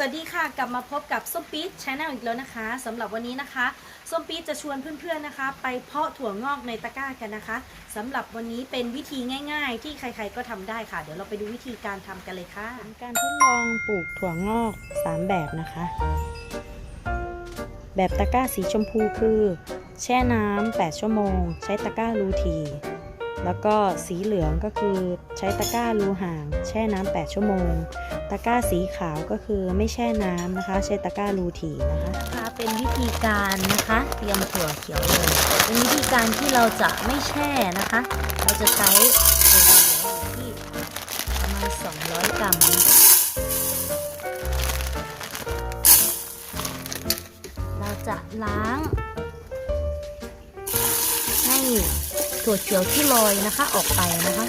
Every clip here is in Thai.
สวัสดีค่ะ กลับมาพบกับส้มปี๊ดชาแนลอีกแล้วนะคะสำหรับวันนี้นะคะส้มปี๊ดจะชวนเพื่อนๆนะคะ ไปเพาะถั่วงอกในตะกร้ากันนะคะสำหรับวันนี้เป็นวิธีง่ายๆ ที่ใครๆก็ทำได้ค่ะ เดี๋ยวเราไปดูวิธีการทำกันเลยค่ะการทดลองปลูกถั่วงอก 3 แบบนะคะ แบบตะกร้าสีชมพูคือ แช่น้ำ8ชั่วโมง ใช้ตะกร้ารูทีแล้วก็สีเหลืองก็คือใช้ตะกร้ารูห่าง แช่น้ำ8ชั่วโมง ตะกร้าสีขาวก็คือไม่แช่น้ำนะคะ ใช้ตะกร้ารูทีนะคะนะคะเป็นวิธีการนะคะเตรียมถั่วเขียวเลย เป็นวิธีการที่เราจะไม่แช่นะคะ เราจะใช้ถั่วเขียวที่ประมาณ 200 กรัมเราจะล้างให้ถั่วเขียวที่ลอยนะคะออกไปนะคะ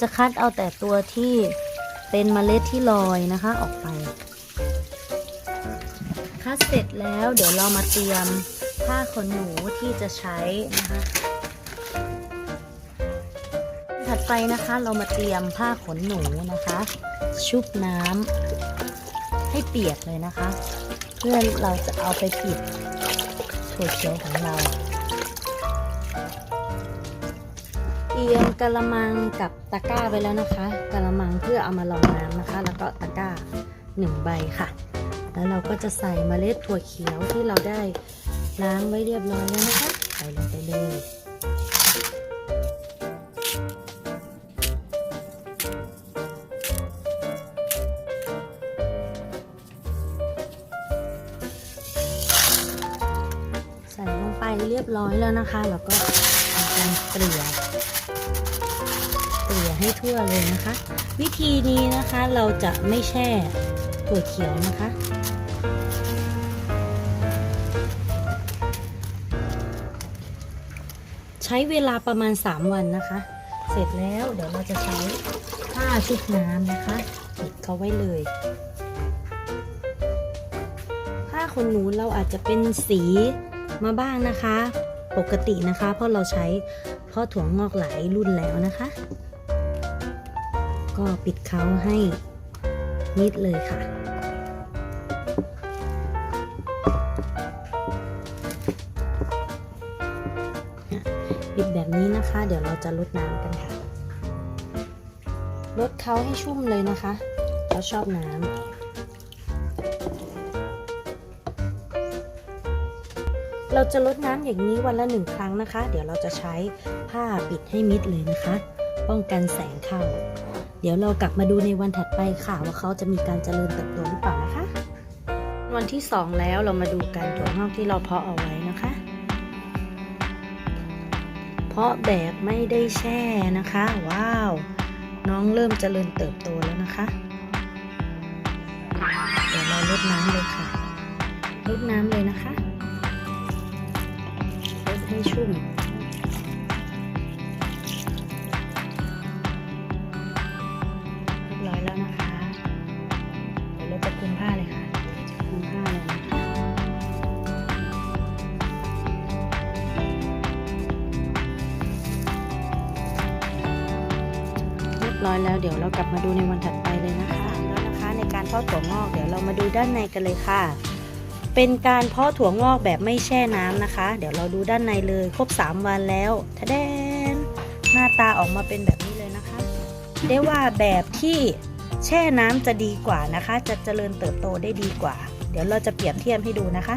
จะคัดเอาแต่ตัวที่เป็นเมล็ดที่ลอยนะคะออกไป คัดเสร็จแล้วเดี๋ยวเรามาเตรียมผ้าขนหนูที่จะใช้นะคะถัดไปนะคะเรามาเตรียมผ้าขนหนูนะคะ ชุบน้ำให้เปียกเลยนะคะ เพื่อเราจะเอาไปปิดถั่วเขียวของเรา เตรียมกะละมังกับตะกร้าไว้แล้วนะคะกะละมังเพื่อเอามาลองน้ำนะคะ แล้วก็ตะกร้าหนึ่งใบค่ะ แล้วเราก็จะใส่เมล็ดถั่วเขียวที่เราได้ล้างไว้เรียบร้อยแล้วนะคะ ใส่ลงไปเลยใส่ลงไปเรียบร้อยแล้วนะคะ แล้วก็ทำการเกลี่ย ให้ทั่วเลยนะคะ วิธีนี้นะคะเราจะไม่แช่ถั่วเขียวนะคะ ใช้เวลาประมาณ 3 วันนะคะ เสร็จแล้วเดี๋ยวเราจะใช้ผ้าชุบน้ำนะคะปิดเขาไว้เลยผ้าขนหนูเราอาจจะเป็นสีมาบ้างนะคะ ปกตินะคะ เพราะเราใช้พราะถั่วงอกหลายรุ่นแล้วนะคะ ก็ปิดเขาให้มิดเลยค่ะ ปิดแบบนี้นะคะ เดี๋ยวเราจะลดน้ำกันค่ะ ลดเขาให้ชุ่มเลยนะคะ เราชอบน้ำเราจะลดน้ำอย่างนี้วันละหนึ่งครั้งนะคะ เดี๋ยวเราจะใช้ผ้าปิดให้มิดเลยนะคะ ป้องกันแสงเข้า เดี๋ยวเรากลับมาดูในวันถัดไปค่ะ ว่าเขาจะมีการเจริญเติบโตหรือเปล่านะคะ วันที่ 2 แล้วเรามาดูการถั่วงอกที่เราเพาะเอาไว้นะคะ เพาะแบบไม่ได้แช่นะคะ ว้าว น้องเริ่มเจริญเติบโตแล้วนะคะเดี๋ยวเราลดน้ำเลยค่ะลดน้ำเลยนะคะลดให้ชุ่ม ร้อยแล้ว เดี๋ยวเรากลับมาดูในวันถัดไปเลยนะคะแล้วนะคะในการเพาะถั่วงอกเดี๋ยวเรามาดูด้านในกันเลยค่ะ เป็นการเพาะถั่วงอกแบบไม่แช่น้ำนะคะ เดี๋ยวเราดูด้านในเลยครบ 3 วันแล้วทะแดนหน้าตาออกมาเป็นแบบนี้เลยนะคะได้ว่าแบบที่แช่น้ำจะดีกว่านะคะ จะเจริญเติบโตได้ดีกว่า เดี๋ยวเราจะเปรียบเทียบให้ดูนะคะ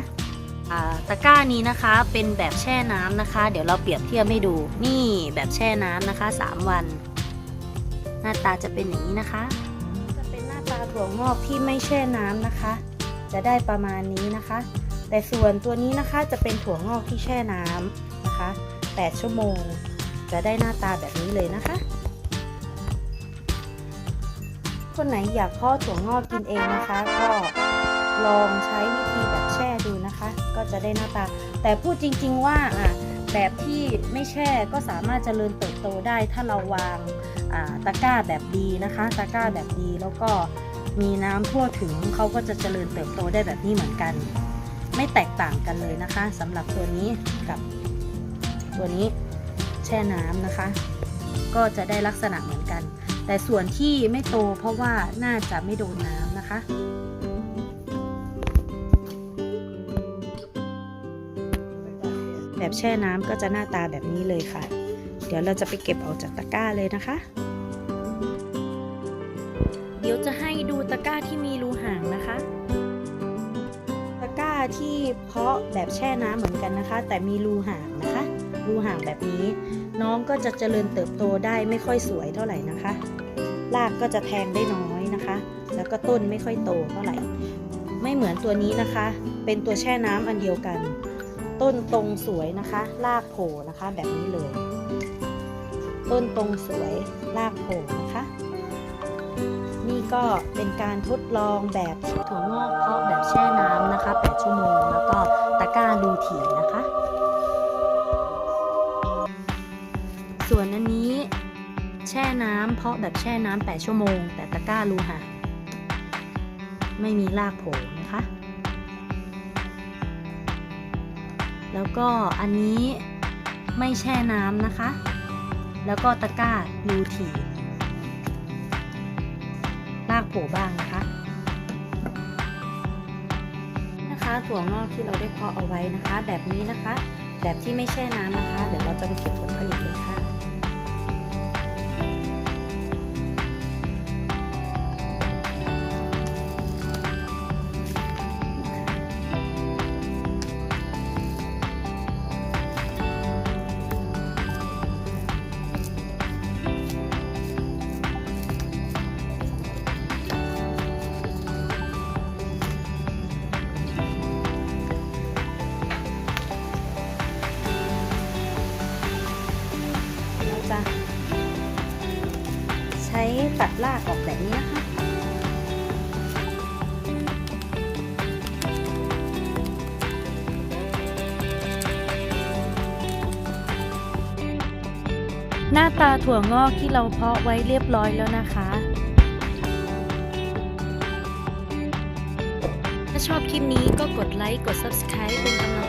ตะกร้านี้นะคะเป็นแบบแช่น้ำนะคะ เดี๋ยวเราเปรียบเทียบให้ดูนี่แบบแช่น้ำนะคะ 3 วัน น้าตาจะเป็นอย่างนี้นะคะ จะเป็นหน้าตาถั่วงอกที่ไม่แช่น้ำนะคะ จะได้ประมาณนี้นะคะ แต่ส่วนตัวนี้นะคะจะเป็นถั่วงอกที่แช่น้ำนะคะ 8 ชั่วโมง จะได้หน้าตาแบบนี้เลยนะคะ คนไหนอยากเพาะถั่วงอกกินเองนะคะ ก็ลองใช้วิธีแบบแช่ดูนะคะ ก็จะได้หน้าตา แต่พูดจริง ๆ ว่าอะ แบบที่ไม่แช่ก็สามารถเจริญเติบโตได้ถ้าเราวางาตะกร้าแบบดีนะคะ ตะกร้าแบบดีแล้วก็มีน้ำทั่วถึงเขาก็จะเจริญเติบโตได้แบบนี้เหมือนกัน ไม่แตกต่างกันเลยนะคะสำหรับตัวนี้กับตัวนี้แช่น้ำนะคะ ก็จะได้ลักษณะเหมือนกัน แต่ส่วนที่ไม่โตเพราะว่าน่าจะไม่โดนน้ำนะคะ แบบแช่น้ำก็จะหน้าตาแบบนี้เลยค่ะ เดี๋ยวเราจะไปเก็บออกจากตะกร้าเลยนะคะ เดี๋ยวจะให้ดูตะกร้าที่มีรูห่างนะคะ ตะกร้าที่เพาะแบบแช่น้ำเหมือนกันนะคะ แต่มีรูห่างนะคะ รูห่างแบบนี้ น้องก็จะเจริญเติบโตได้ไม่ค่อยสวยเท่าไหร่นะคะรากก็จะแทงได้น้อยนะคะ แล้วก็ต้นไม่ค่อยโตเท่าไหร่ ไม่เหมือนตัวนี้นะคะ เป็นตัวแช่น้ำอันเดียวกัน ต้นตรงสวยนะคะรากโผล่นะคะ แบบนี้เลย ต้นตรงสวยรากโผล่นะคะ นี่ก็เป็นการทดลองแบบถั่วงอกเพาะแบบแช่น้ำนะคะ 8 ชั่วโมงแล้วก็ตะกร้ารูถี่นะคะ ส่วนอันนี้แช่น้ำเพาะแบบแช่น้ำ8ชั่วโมง แต่ตะกร้ารูห่างไม่มีรากโผล่นะคะ แล้วก็อันนี้ไม่แช่น้ำนะคะ แล้วก็ตะกร้าลูถีลากโผบ้างนะคะ นะคะถั่วงอกที่เราได้เพาะเอาไว้นะคะ แบบนี้นะคะ แบบที่ไม่แช่น้ำนะคะ เดี๋ยวเราจะไปเก็บผลผลิตเลยค่ะ น้าตาถั่วงอกที่เราเพาะไว้เรียบร้อยแล้วนะคะ ถ้าชอบคลิปนี้ก็กดไลค์ กด Subscribe เป็นกำลัง